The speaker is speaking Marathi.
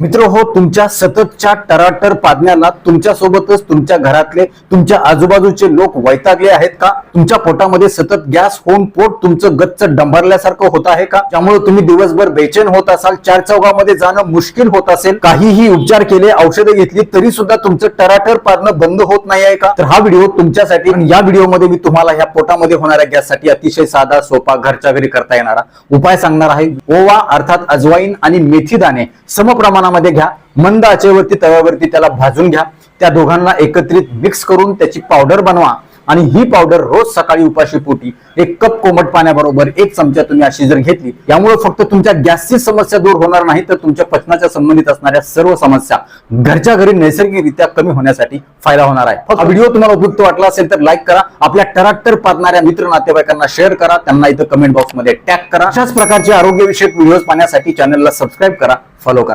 मित्र हो तुमच्या सततच्या टराटर पादण्याला तुमच्या सोबतच तुमच्या घरातले तुमच्या आजूबाजूचे लोक वैतागले आहेत का? तुमच्या पोटामध्ये सतत गॅस होऊन पोट तुमचं गच्च डंबरल्यासारखं होत आहे का? त्यामुळे तुम्ही दिवसभर बेचैन होत असाल चार चौघामध्ये जाणं मुश्किल होत असेल काहीही उपचार केले औषधे घेतली तरी सुद्धा तुमचं टराटर पाजणं बंद होत नाही आहे का? तर हा व्हिडिओ तुमच्यासाठी आणि या व्हिडिओमध्ये मी तुम्हाला ह्या पोटामध्ये होणाऱ्या गॅससाठी अतिशय साधा सोपा घरच्या घरी करता येणारा उपाय सांगणार आहे. ओवा अर्थात अजवाईन आणि मेथी दाणे समप्रमाणामध्ये घ्या. मंद आचेवरती तव्यावरती त्याला भाजून घ्या. त्या दोघांना एकत्रित मिक्स करून त्याची पावडर बनवा. आणि ही पावडर रोज सकाळी उपाशी पोटी. एक कप कोमट पाण्याबरोबर एक चमचा तुम्ही अशी जर घेतली यामुळे फक्त तुमच्या गॅसची समस्या दूर होणार नाही तर तुमच्या पचनाच्या संबंधित असणाऱ्या सर्व समस्या घरच्या घरी नैसर्गिकरित्या कमी होण्यासाठी फायदा होणार आहे. हा व्हिडिओ तुम्हाला उपयुक्त वाटला असेल तर लाईक करा. आपल्या टराटर पाहणाऱ्या मित्र नातेवाईकांना शेअर करा. त्यांना इथं कमेंट बॉक्समध्ये टॅग करा. अशाच प्रकारचे आरोग्यविषयक व्हिडिओज पाहण्यासाठी चॅनलला सबस्क्राईब करा. फॉलो करा.